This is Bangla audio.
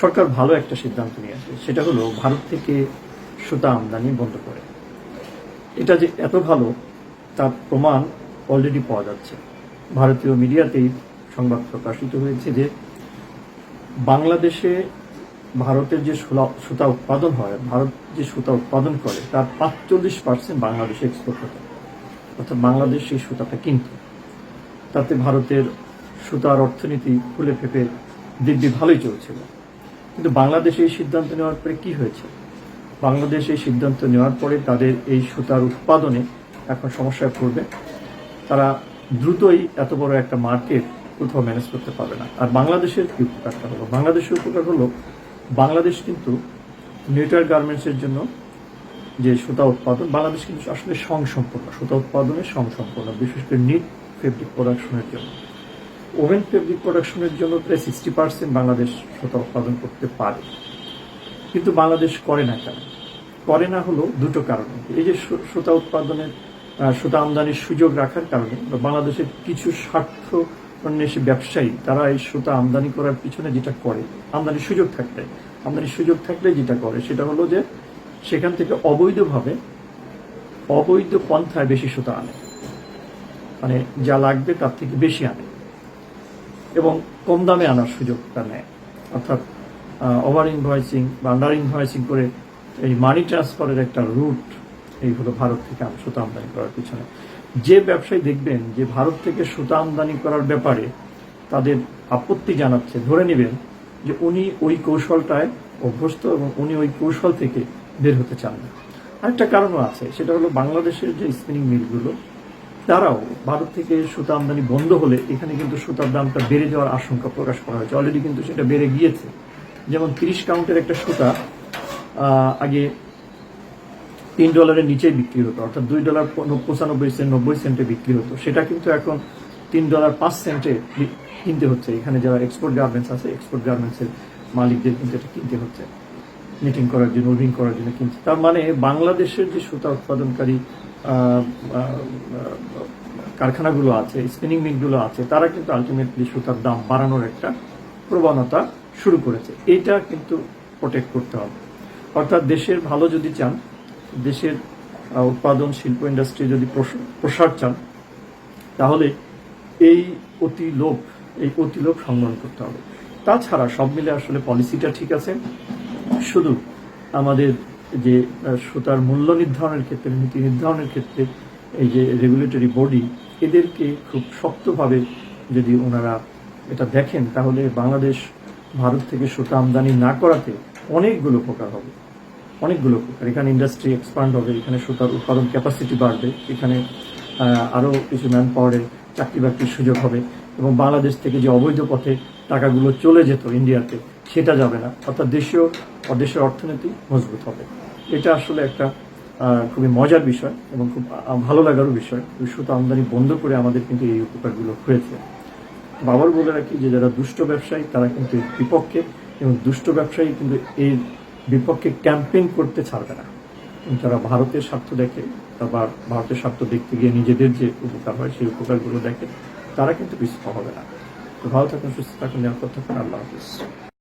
সরকার ভালো একটা সিদ্ধান্ত নিয়েছে। সেটা হলো ভারত থেকে সুতা আমদানি বন্ধ করে। এটা যে এত ভালো, তার প্রমাণ অলরেডি পাওয়া যাচ্ছে। ভারতীয় মিডিয়াতেই সংবাদ প্রকাশিত হয়েছে যে বাংলাদেশে ভারতের যে সুতা উৎপাদন হয়, ভারত যে সুতা উৎপাদন করে, তার পাঁচচল্লিশ পার্সেন্ট বাংলাদেশে এক্সপোর্ট হতো। অর্থাৎ বাংলাদেশ সেই সুতাটা কিনত। তাতে ভারতের সুতার অর্থনীতি ফুলে ফেপে দিব্যি ভালোই চলছিল। কিন্তু বাংলাদেশে এই সিদ্ধান্ত নেওয়ার পরে কি হয়েছে? বাংলাদেশ এই সিদ্ধান্ত নেওয়ার পরে তাদের এই সুতার উৎপাদনে এখন সমস্যায় পড়বে। তারা দ্রুতই এত বড় একটা মার্কেট কোথাও ম্যানেজ করতে পারবে না। আর বাংলাদেশের কি উপকারটা হলো? বাংলাদেশের উপকার হলো, বাংলাদেশ কিন্তু নেটার গার্মেন্টসের জন্য যে সুতা উৎপাদন, বাংলাদেশ কিন্তু আসলে সংসম্পন্ন সুতা উৎপাদনে সংসম্পন্ন বিশেষ করে নিট ফেব্রিক প্রোডাকশনের জন্য। ওভেন ফেব্রিক প্রোডাকশনের জন্য প্রায় সিক্সটি পার্সেন্ট বাংলাদেশ সুতা উৎপাদন করতে পারে। কিন্তু বাংলাদেশ করে না কেন? করে না হলো দুটো কারণে। এই যে সুতা উৎপাদনের সুতা আমদানির সুযোগ রাখার কারণে বাংলাদেশের কিছু স্বার্থ অন্বেষী ব্যবসায়ী, তারা এই সুতা আমদানি করার পিছনে যেটা করে, আমদানির সুযোগ থাকলে, আমদানির সুযোগ থাকলে যেটা করে, সেটা হলো যে সেখান থেকে অবৈধভাবে, অবৈধ পন্থায় বেশি সুতা আনে। মানে যা লাগবে তার থেকে বেশি আনে। এবং কম দামে আনার সুযোগটা নেয়। অর্থাৎ ওভার ইনভয়েসিং বা আন্ডার ইনভয়েসিং করে এই মানি ট্রান্সফারের একটা রুট এই হলো ভারত থেকে সুতা আমদানি করার পিছনে। যে ব্যবসায়ী দেখবেন যে ভারত থেকে সুতা আমদানি করার ব্যাপারে তাদের আপত্তি জানাচ্ছে, ধরে নেবেন যে উনি ওই কৌশলটায় অভ্যস্ত এবং উনি ওই কৌশল থেকে বের হতে চান না। আরেকটা কারণও আছে, সেটা হলো বাংলাদেশের যে স্পিনিং মিলগুলো তারাও ভারত থেকে সুতা আমদানি বন্ধ হলে এখানে কিন্তু সুতার দামটা বেড়ে যাওয়ার আশঙ্কা প্রকাশ করা হয়েছে। অলরেডি কিন্তু সেটা বেড়ে গিয়েছে। যেমন তিরিশ কাউন্টের একটা সুতা আগে তিন ডলারের নিচেই বিক্রি হতো, অর্থাৎ দুই ডলার পঁচানব্বই সেন্ট, নব্বই সেন্টে বিক্রি হতো। সেটা কিন্তু এখন তিন ডলার পাঁচ সেন্টে কিনতে হচ্ছে। এখানে যারা এক্সপোর্ট গার্মেন্টস আছে এক্সপোর্ট গার্মেন্টসের মালিকদের কিন্তু এটা কিনতে হচ্ছে। নিটিং করার জন্য উইভিং করার জন্য কিনছে তার মানে বাংলাদেশের যে সুতা উৎপাদনকারী কারখানাগুলো আছে স্পিনিং মিলগুলো আছে, তারা কিন্তু আলটিমেটলি সুতার দাম বাড়ানোর একটা প্রবণতা শুরু করেছে। এটা কিন্তু প্রোটেক্ট করতে হবে। অর্থাৎ দেশের ভালো যদি চান, দেশের উৎপাদন, শিল্প ইন্ডাস্ট্রি যদি প্রস- প্রসার চান, তাহলে এই অতি লোভ, এই অতি লোভ সংগ্রহ করতে হবে। তাছাড়া সব মিলে আসলে পলিসিটা ঠিক আছে। শুধু আমাদের যে সুতার মূল্য নির্ধারণের ক্ষেত্রে, নীতি নির্ধারণের ক্ষেত্রে, এই যে রেগুলেটরি বডি এদেরকে খুব শক্তভাবে যদি ওনারা এটা দেখেন, তাহলে বাংলাদেশ, ভারত থেকে সুতা আমদানি না করাতে অনেকগুলো উপকার হবে। অনেকগুলো উপকার। এখানে ইন্ডাস্ট্রি এক্সপান্ড হবে, এখানে সুতার উৎপাদন ক্যাপাসিটি বাড়বে, এখানে আরও কিছু ম্যান পাওয়ারের চাকরি বাকরির সুযোগ হবে এবং বাংলাদেশ থেকে যে অবৈধ পথে টাকাগুলো চলে যেত ইন্ডিয়াতে সেটা যাবে না। অর্থাৎ দেশীয় দেশের অর্থনীতি মজবুত হবে। এটা আসলে একটা খুবই মজার বিষয় এবং খুব ভালো লাগারও বিষয়। সুতা আমদানি বন্ধ করে আমাদের কিন্তু এই উপকারগুলো হয়েছে। বাবার বলে রাখি যে, যারা দুষ্ট ব্যবসায়ী, তারা কিন্তু বিপক্ষে এবং দুষ্ট ব্যবসায়ী কিন্তু এর বিপক্ষে ক্যাম্পেইন করতে ছাড়বে না। যারা ভারতের স্বার্থ দেখে আবার ভারতের স্বার্থ দেখতে গিয়ে নিজেদের যে উপকার হয়, সেই উপকারগুলো দেখে, তারা কিন্তু পিছপা হবে না। তো ভালো থাকুন, সুস্থ থাকুন, নিরাপদ থাকুন। আল্লাহ হাফিজ।